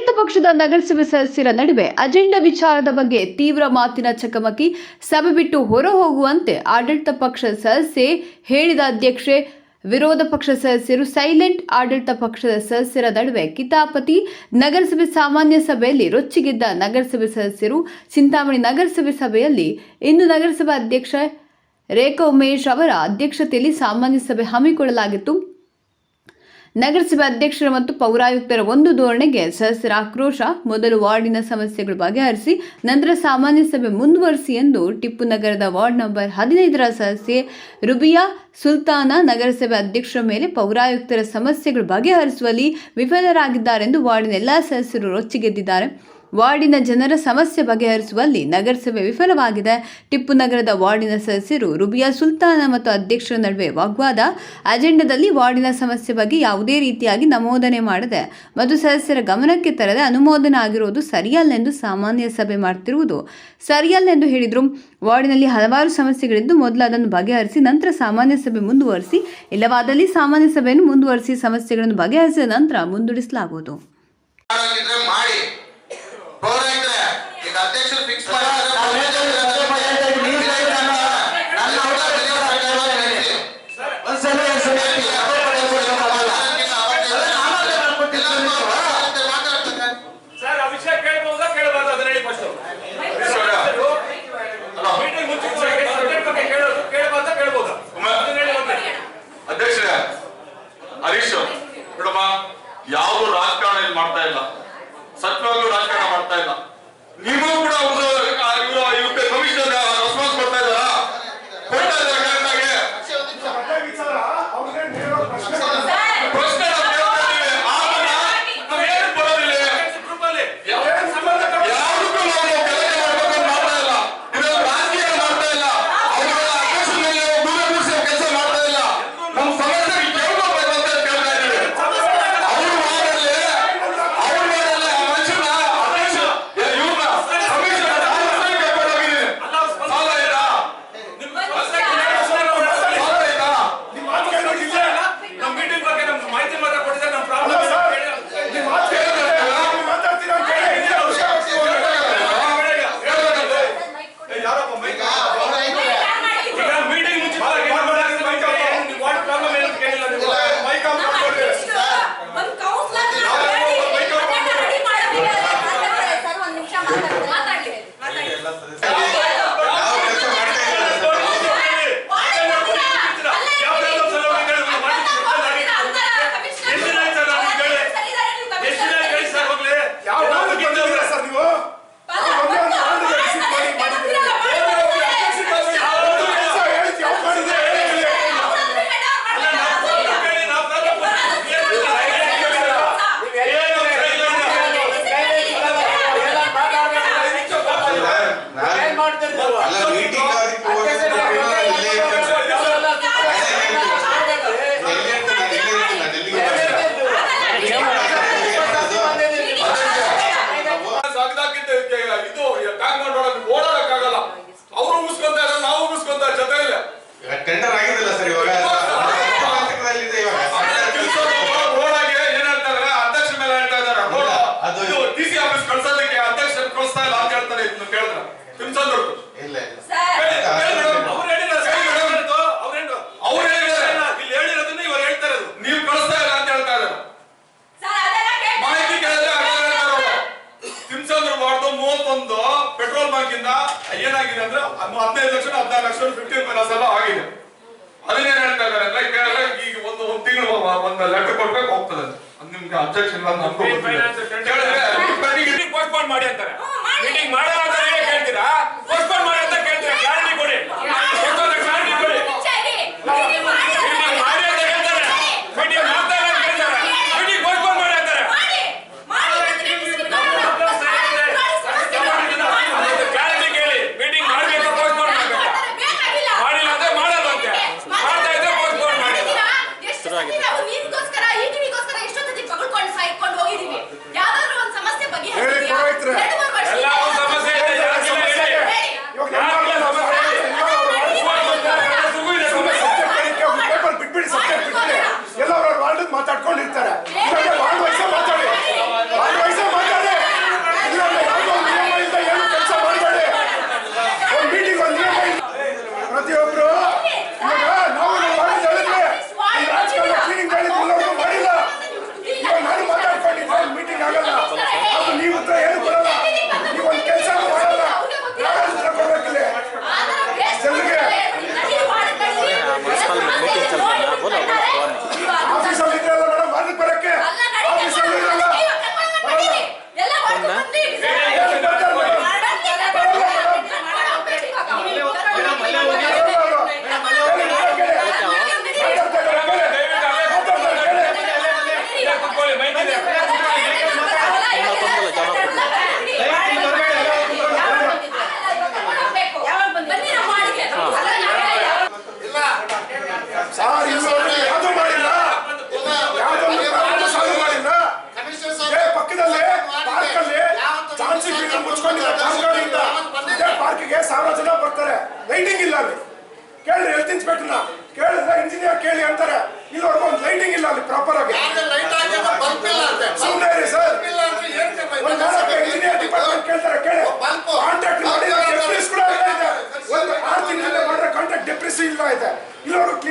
ಆಡಳಿತ ಪಕ್ಷದ ನಗರಸಭೆ ಸದಸ್ಯರ ನಡುವೆ ಅಜೆಂಡಾ ವಿಚಾರದ ಬಗ್ಗೆ ತೀವ್ರ ಮಾತಿನ ಚಕಮಕಿ, ಸಭೆ ಬಿಟ್ಟು ಹೊರ ಹೋಗುವಂತೆ ಆಡಳಿತ ಪಕ್ಷ ಸದಸ್ಯೆ ಹೇಳಿದ ಅಧ್ಯಕ್ಷೆ, ವಿರೋಧ ಪಕ್ಷ ಸದಸ್ಯರು ಸೈಲೆಂಟ್ ಆಡಳಿತ ಪಕ್ಷದ ಸದಸ್ಯರ ನಡುವೆ ಕಿತಾಪತಿ. ನಗರಸಭೆ ಸಾಮಾನ್ಯ ಸಭೆಯಲ್ಲಿ ರೊಚ್ಚಿಗೆದ್ದ ನಗರಸಭೆ ಸದಸ್ಯರು ಚಿಂತಾಮಣಿ ನಗರಸಭೆ ಸಭೆಯಲ್ಲಿ. ಇಂದು ನಗರಸಭಾ ಅಧ್ಯಕ್ಷ ರೇಖಾ ಉಮೇಶ್ ಅವರ ಅಧ್ಯಕ್ಷತೆಯಲ್ಲಿ ಸಾಮಾನ್ಯ ಸಭೆ ಹಮ್ಮಿಕೊಳ್ಳಲಾಗಿತ್ತು. ನಗರಸಭೆ ಅಧ್ಯಕ್ಷರ ಮತ್ತು ಪೌರಾಯುಕ್ತರ ಒಂದು ಧೋರಣೆಗೆ ಸದಸ್ಯರ ಆಕ್ರೋಶ ಮೊದಲು ವಾರ್ಡಿನ ಸಮಸ್ಯೆಗಳು ಬಗೆಹರಿಸಿ, ನಂತರ ಸಾಮಾನ್ಯ ಸಭೆ ಮುಂದುವರಿಸಿ ಎಂದು ಟಿಪ್ಪು ನಗರದ ವಾರ್ಡ್ ನಂಬರ್ ಹದಿನೈದರ ಸದಸ್ಯೆ ರುಬಿಯಾ ಸುಲ್ತಾನ ನಗರಸಭೆ ಅಧ್ಯಕ್ಷರ ಮೇಲೆ ಪೌರಾಯುಕ್ತರ ಸಮಸ್ಯೆಗಳು ಬಗೆಹರಿಸುವಲ್ಲಿ ವಿಫಲರಾಗಿದ್ದಾರೆಂದು ವಾರ್ಡಿನ ಎಲ್ಲ ಸದಸ್ಯರು ರೊಚ್ಚಿಗೆದ್ದಿದ್ದಾರೆ. ವಾರ್ಡಿನ ಜನರ ಸಮಸ್ಯೆ ಬಗೆಹರಿಸುವಲ್ಲಿ ನಗರಸಭೆ ವಿಫಲವಾಗಿದೆ. ಟಿಪ್ಪು ನಗರದ ವಾರ್ಡಿನ ಸದಸ್ಯರು ರುಬಿಯಾ ಸುಲ್ತಾನ ಮತ್ತು ಅಧ್ಯಕ್ಷರ ನಡುವೆ ವಾಗ್ವಾದ. ಅಜೆಂಡಾದಲ್ಲಿ ವಾರ್ಡಿನ ಸಮಸ್ಯೆ ಬಗ್ಗೆ ಯಾವುದೇ ರೀತಿಯಾಗಿ ನಮೋದನೆ ಮಾಡದೆ ಮತ್ತು ಸದಸ್ಯರ ಗಮನಕ್ಕೆ ತರದೆ ಅನುಮೋದನೆ ಆಗಿರುವುದು ಸರಿಯಲ್ಲ ಎಂದು ಸಾಮಾನ್ಯ ಸಭೆ ಮಾಡುತ್ತಿರುವುದು ಸರಿಯಲ್ಲ ಎಂದು ಹೇಳಿದರು, ವಾರ್ಡಿನಲ್ಲಿ ಹಲವಾರು ಸಮಸ್ಯೆಗಳಿದ್ದು ಮೊದಲು ಅದನ್ನು ಬಗೆಹರಿಸಿ, ನಂತರ ಸಾಮಾನ್ಯ ಸಭೆ ಮುಂದುವರಿಸಿ, ಇಲ್ಲವಾದಲ್ಲಿ ಸಾಮಾನ್ಯ ಸಭೆಯನ್ನು ಮುಂದುವರಿಸಿ ಸಮಸ್ಯೆಗಳನ್ನು ಬಗೆಹರಿಸಿದ ನಂತರ ಮುಂದೂಡಿಸಲಾಗುವುದು. ನಿಮ್ಗೆ ಅಬ್ಜೆಕ್ಷನ್ ಬಂದು ನಮ್ಗೂ ಮಾಡಿ ಅಂತಾರೆ. ಮೀಟಿಂಗ್ ಹೇಳ್ತೀರಾ?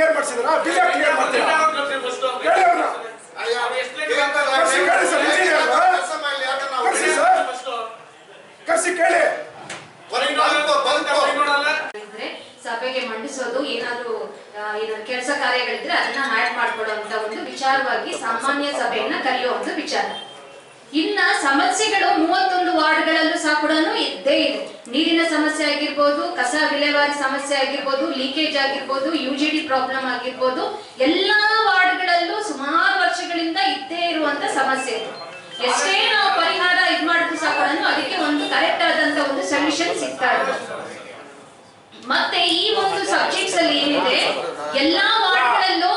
ಕ್ಲಿಯರ್ ಮಾಡಿಸಿದ್ರ. ಬಿಲ್ ಕ್ಲಿಯರ್ ಮಾಡ್ತೀರಾ ಹೇಳಿ ಅವ್ರನ್ನ ಕರ್ಸಿ ಕೇಳಿ ಸರ್ ಇಂಜಿನಿಯರ್ ಕರ್ಸಿ ಸರ್. ಕರ್ಸಿ ಕೇಳಿ. ಸಭೆಗೆ ಮಂಡಿಸೋದು ಏನಾದ್ರು ಏನಾದ್ರು ಕೆಲಸ ಕಾರ್ಯಗಳಿದ್ರೆ ಅದನ್ನ ಹ್ಯಾಡ್ ಮಾಡ್ಕೊಳ್ಳುವಂತ ಒಂದು ವಿಚಾರವಾಗಿ ಸಾಮಾನ್ಯ ಸಭೆಯನ್ನ ಕರೆಯೋ ಒಂದು ವಿಚಾರ. ಇನ್ನ ಸಮಸ್ಯೆಗಳು ಮೂವತ್ತೊಂದು ವಾರ್ಡ್ಗಳಲ್ಲೂ ಸಹ ಕೂಡ ಇದ್ದೇ ಇದೆ. ನೀರಿನ ಸಮಸ್ಯೆ ಆಗಿರ್ಬೋದು, ಕಸ ವಿಲೇವಾರಿ ಸಮಸ್ಯೆ ಆಗಿರ್ಬೋದು ಲೀಕೇಜ್ ಆಗಿರ್ಬೋದು ಯು ಜಿ ಡಿ ಪ್ರಾಬ್ಲಮ್ ಆಗಿರ್ಬೋದು, ಎಲ್ಲಾ ವಾರ್ಡ್ಗಳಲ್ಲೂ ಸುಮಾರು ವರ್ಷಗಳಿಂದ ಇದ್ದೇ ಇರುವಂತ ಸಮಸ್ಯೆ ಇದೆ. ಎಷ್ಟೇ ನಾವು ಪರಿಹಾರ ಇದು ಮಾಡಿದ್ರು ಸಹ ಅದಕ್ಕೆ ಒಂದು ಕರೆಕ್ಟ್ ಆದಂತ ಒಂದು ಸೊಲ್ಯೂಷನ್ ಸಿಗ್ತಾ ಇದೆ. ಮತ್ತೆ ಈ ಒಂದು ಸಬ್ಜೆಕ್ಟ್ಸ್ ಅಲ್ಲಿ ಏನಿದೆ, ಎಲ್ಲಾ ವಾರ್ಡ್ಗಳಲ್ಲೂ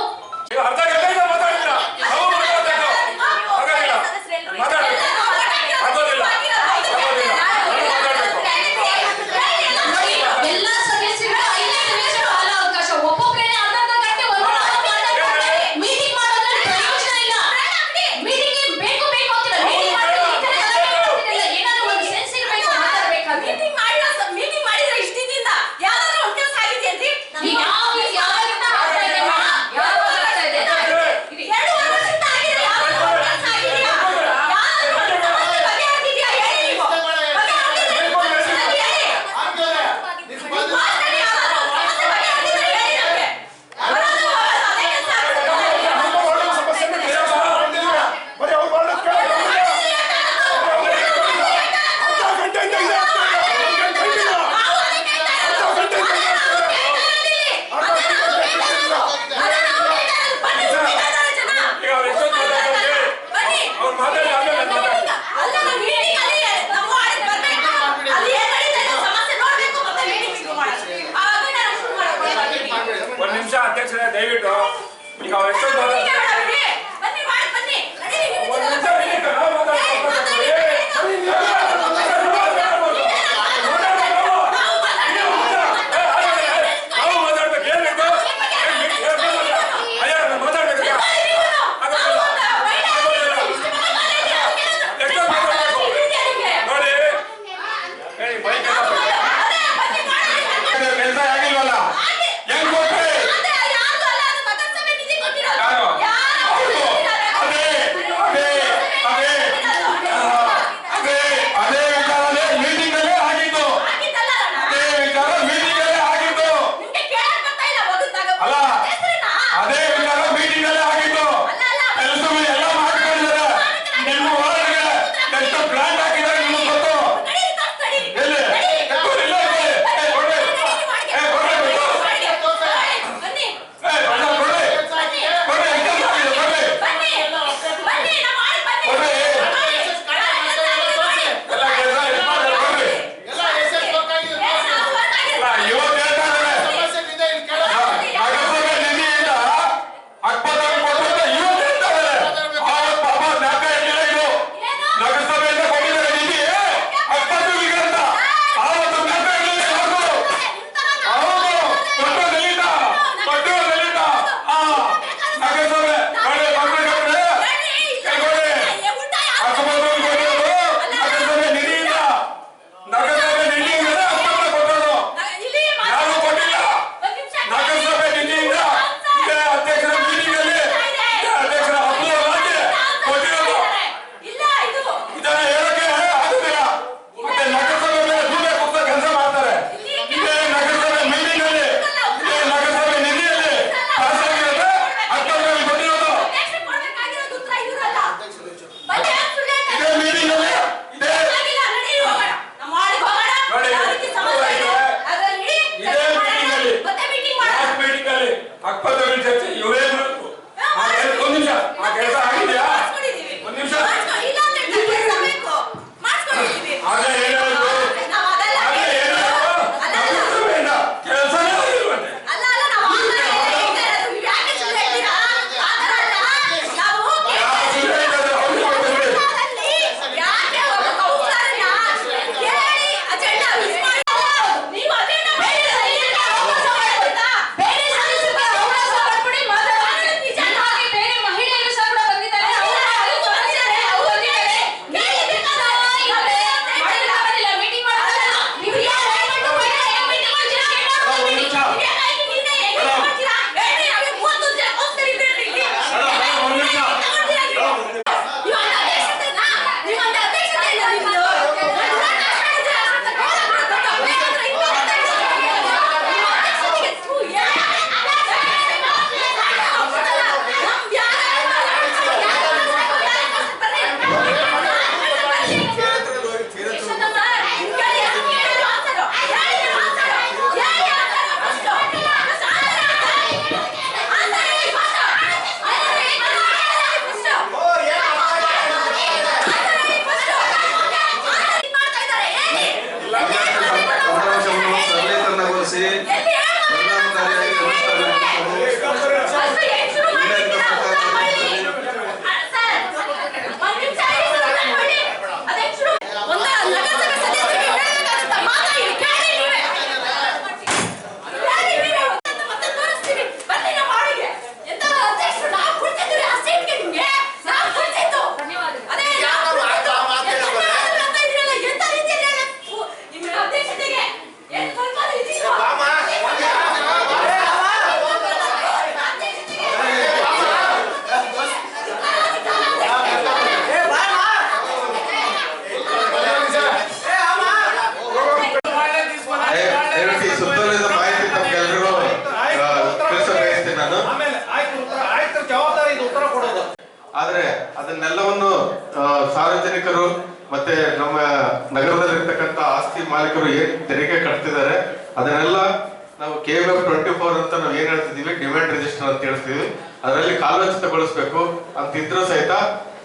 ಅಂತಿದ್ರು ಸಹಿತ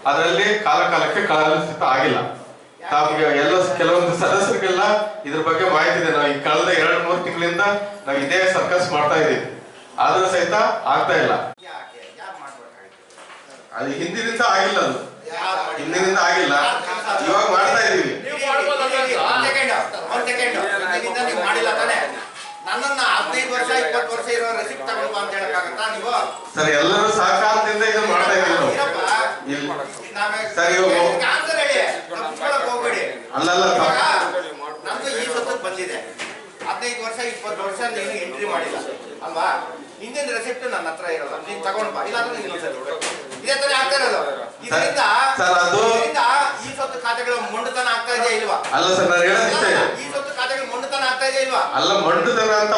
ಅದರಲ್ಲಿ ಕಾಲ ಕಾಲಕ್ಕೆ ಕಾಲೋಚಿತ ಆಗಿಲ್ಲ. ತಮಗೆ ಎಲ್ಲ ಕೆಲವೊಂದು ಸದಸ್ಯರಿಗೆಲ್ಲ ಇದ್ರ ಬಗ್ಗೆ ಮಾಹಿತಿ ಇದೆ. ನಾವು ಈ ಕಳೆದ ಎರಡು ಮೂರು ತಿಂಗಳಿಂದ ನಾವು ಇದೇ ಸರ್ಕಸ್ ಮಾಡ್ತಾ ಇದೀವಿ ಆದ್ರೂ ಸಹಿತ ಆಗ್ತಾ ಇಲ್ಲ. ಅದು ಹಿಂದಿನಿಂದ ಆಗಿಲ್ಲ ಅದು. ಹಿಂದಿನಿಂದ ಆಗಿಲ್ಲ. ಇವಾಗ ಮಾಡ್ತಾ ಇದೀವಿ ಸರ್ ಮಾಡ್ಬೋದಲ್ಲ ಒಂದ್ ಸೆಕೆಂಡ್ ಒಂದ್ ಸೆಕೆಂಡ್ ಇದರಿಂದ ನೀವು ಮಾಡಿಲ್ಲ ತಾನೆ ನನ್ನನ್ನ ಹದಿನೈದು ವರ್ಷ ಇಪ್ಪತ್ತು ವರ್ಷ ಇರೋ ರೆಸಿಪ್ಟ್ ತಗೊಂಡು ಬಾ ಅಂತ ಹೇಳಕ್ಕಾಗತ್ತಾ ನೀವು ಸರ್ ಎಲ್ಲರೂ ಸಹಕಾರದಿಂದ ಇದನ್ನ ಮಾಡ್ತಾ ಇದೀವಿ ನಾವು ಇರಪ್ಪ. ಇಲ್ಲಿ ನಾವೇ ಸರಿ, ಇವಾಗ- ಆನ್ಸರ್ ಹೇಳಿ ತಪ್ಪಿಸ್ಕೊಳಕ್ ಹೋಗ್ಬೇಡಿ ಅಲ್ಲಲ್ಲ ಇವಾಗ ತಪ್ಪು. ನಮ್ದು ಈ ಸೊತ್ತು ಬಂದಿದೆ ಹದಿನೈದು ವರ್ಷ ಇಪ್ಪತ್ತು ವರ್ಷ ನೀನು ಎಂಟ್ರಿ ಮಾಡಿಲ್ಲ ಅಲ್ವಾ ಹಿಂದಿನ ರೆಸಿಪ್ಟ್ ನನ್ನ ಹತ್ರ ಇರಲ್ಲ ನೀನ್ ತಗೊಂಡ್ ಬಾ. ಇಲ್ಲಾಂದ್ರೆ ನೀನು ಇನ್ನೊಂದ್ಸರಿ ಕೊಡು. ಇದೇ ತರ ಆಗ್ತಾ ಇರೋದು. ಇದರಿಂದ ಸರ್, ಅದು- ಇದರಿಂದ ಈ ಖಾತೆಗಳ ಮೊಂಡುತನ ಆಗ್ತಾ ಇದೆಯಾ ಇಲ್ವಾ? ಅಲ್ಲ ಸರ್ ನಾನು ಹೇಳೋದಿಷ್ಟೇ ಈ ಸೊತ್ತು ಖಾತೆಗಳು ಮೊಂಡತನ ಆಗ್ತಾ ಇದೆಯಾ ಇಲ್ವಾ? ಅಲ್ಲ ಮೊಂಡತನ ಅಂತ